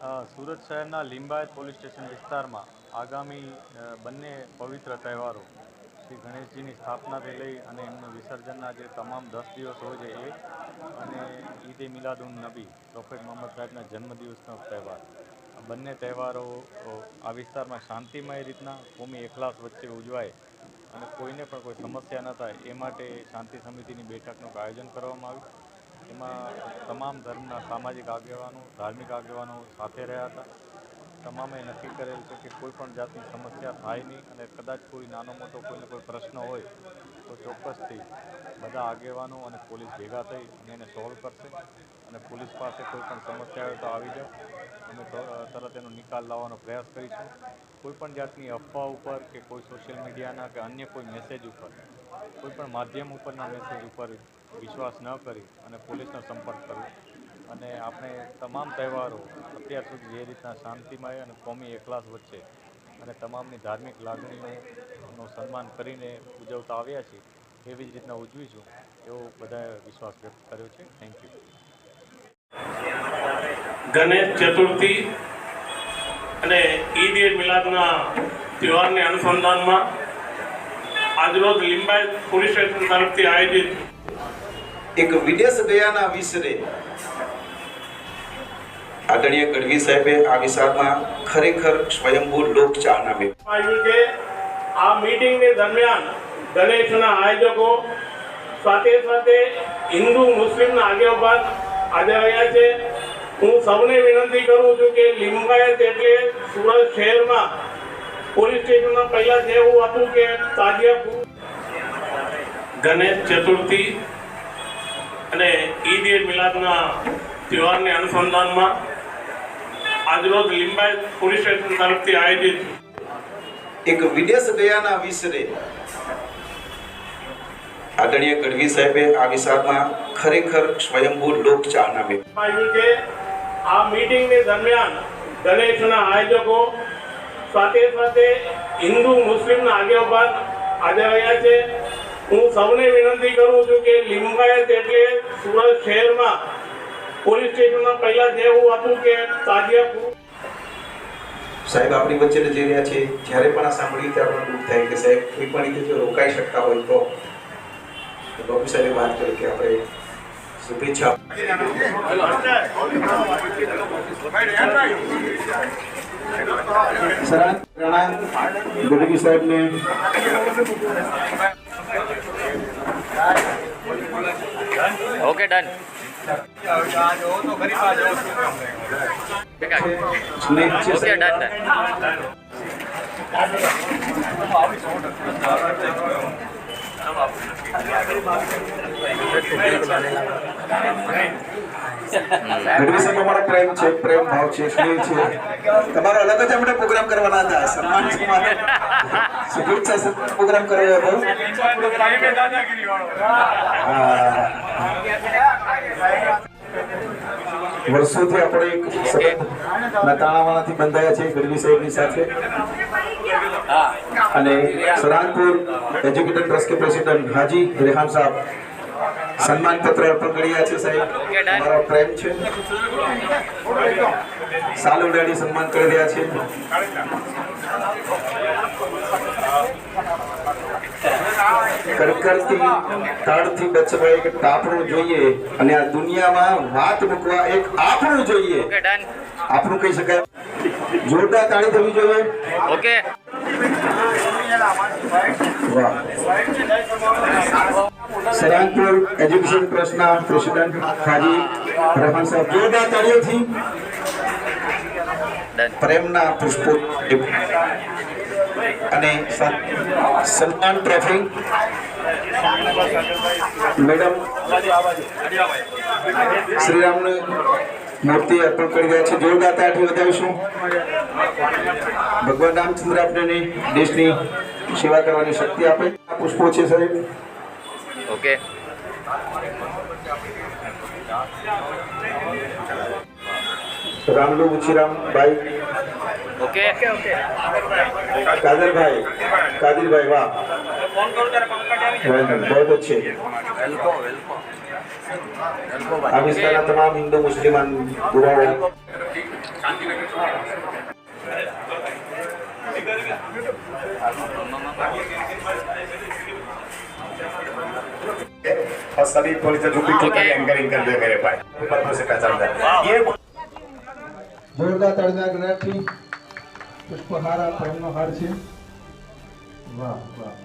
સુરત શહેરના Limbayat police station વિસ્તારમાં આગામી બંને પવિત્ર તહેવારો શ્રી ગણેશજીની સ્થાપનાથી લઈ અને એમનું વિસર્જનના જે તમામ દસ દિવસ હોય છે એ અને ઈદ એ મિલાદુન નબી, પ્રોફેટ મોહમ્મદ સાહેબના જન્મદિવસનો તહેવાર. બંને તહેવારો આ વિસ્તારમાં શાંતિમય રીતના કોમી એકલાસ વચ્ચે ઉજવાય અને કોઈને પણ કોઈ સમસ્યા ન થાય એ માટે શાંતિ સમિતિની બેઠકનું આયોજન કરવામાં આવ્યું. એમાં તમામ ધર્મના સામાજિક આગેવાનો, ધાર્મિક આગેવાનો સાથે રહ્યા હતા. તમામે નક્કી કરેલ છે કે કોઈ પણ જાતની સમસ્યા થાય નહીં અને કદાચ કોઈ નાનો મોટો કોઈને કોઈ પ્રશ્ન હોય તો ચોક્કસથી બધા આગેવાનો અને પોલીસ ભેગા થઈ અને એને સોલ્વ કરશે અને પોલીસ પાસે કોઈ પણ સમસ્યા હોય તો આવી જાઓ. અમે તરત એનો નિકાલ લાવવાનો પ્રયાસ કરીશું. કોઈ પણ જાતની અફવા ઉપર કે કોઈ સોશિયલ મીડિયાના કે અન્ય કોઈ મેસેજ ઉપર, કોઈ પણ માધ્યમ ઉપરના મેસેજ ઉપર વિશ્વાસ ન કરી અને પોલીસનો સંપર્ક કરવો અને આપણે તમામ તહેવારો અત્યાર સુધી જે રીતના શાંતિમય અને કોમી એકલાસ વચ્ચે અને તમામની ધાર્મિક લાગણીઓનું સન્માન કરીને ઉજવતા આવ્યા છીએ, એવી જ રીતના ઉજવીશું એવો બધાએ વિશ્વાસ વ્યક્ત કર્યો છે. થેન્ક યુ ગણેશ ચતુર્થી અને ઈદ એ મિલાદના તહેવારને અનુસંધાનમાં આજરોજ લિંબાયત પોલીસ સ્ટેશન તરફથી આયોજિત એક વિદેશ ગયાના વિસરે આદરણીય ગઢવી સાહેબે આ વિસ્તારમાં ખરેખર સ્વયંભૂ લોક ચાહના મે આ મીટિંગ ને દરમિયાન ગણેશના આયોજકો સાથે સાથે હિન્દુ મુસ્લિમના આગેવાન આજે રહ્યા છે. હું સૌને વિનંતી કરું છું કે લિંબાયત એટલે સુરત શહેરમાં પોલીસ સ્ટેશનમાં પહેલા જેવું હતું કે તાજિયા ગણેશ ચતુર્થી અને ઈદ એ મિલાદના તહેવારને અનુસંધાનમાં આજરોજ લિંબાયત પોલીસ સ્ટેશન તરફથી આયોજિત એક વિદેશ ગયાના વિસરે આદરણીય કડવી સાહેબે આ વિસ્તારમાં ખરેખર સ્વયંભૂ લોક ચાહના મે છે આ મીટિંગની દરમિયાન ગણેશના આયોજકો સાથે સાથે હિન્દુ મુસ્લિમના આગેવાન હાજર રહ્યા છે. હું સૌને વિનંતી કરું છું કે લિંબાયત એટલે સુરત શહેરમાં પોલીસ સ્ટેશનમાં પહેલા જેવું હતું કે તાજિયા સાહેબ આપણી વચ્ચે જઈ રહ્યા છે જ્યારે પણ આ સાંભળીએ ત્યારે આપણને દુઃખ થાય કે સાહેબ કોઈ પણ રીતે જો રોકાઈ શકતા હોય તો. બાપુ સાહેબે વાત કરી કે આપણે શુભેચ્છા સરાન પ્રણામ ગઢવી સાહેબને okay done okay. Done done Gadhvi સાહેબ અમારો પ્રેમ છે પ્રેમ ભાવ છે સ્નેહ છે તમારો અલગ જ આપણે પ્રોગ્રામ કરવાના હતા. સન્માન શુભેચ્છા પ્રોગ્રામ કર્યો હતો વર્ષોથી આપણે એક સતત નતાણાવાળાથી બંધાયા છે ગઢવી સાહેબની સાથે. અને સરાનપુર એજ્યુકેટેડ ટ્રસ્ટ કે પ્રેસિડેન્ટ હાજી રેહાન સાહેબ. સન્માન પત્ર અર્પણ કર્યા છે સાહેબ. મારો પ્રેમ છે. સાલ ઉડાડી સન્માન કરી રહ્યા છે. કરકરતી તાળથી બચવા એક ટાપણું જોઈએ અને આ દુનિયામાં વાત મૂકવા એક આપણું જોઈએ. આપણું કહી શકાય. જોરદાર તાળી થવી જોઈએ. ઓકે સરાનપુર એજ્યુકેશન ટ્રસ્ટના પ્રેસિડેન્ટ ખાજી રહેમાન સાહેબ જોરદાર તાળીઓથી પ્રેમના પુષ્પો અને સન- સન્માન ટ્રોફી મેડમ શ્રીરામની મૂર્તિ અર્પણ કરી રહ્યા છે. જોરદાર આઠી વધાવીશું ભગવાન રામચંદ્ર આપણને દેશની સેવા કરવાની શક્તિ આપે. આ પુષ્પો છે સાહેબ. ઓકે. રામલુ ઉછીરામ ભાઈ. ઓકે. કાદરભાઈ. કાદરભાઈ વાહ. बहुत अच्छे આ વિસ્તારના તમામ હિન્દુ મુસ્લિમાન ગુવાઓ और सभी पुलिस जुटी को Okay. एंकरिंग कर दे मेरे भाई ऊपर से पहचान जाए ये જોરદાર તાળીના ગણાથી પુષ્પહાર આ પ્રેમનો હાર છે વાહ વાહ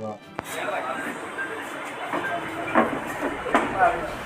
વાહ વાહ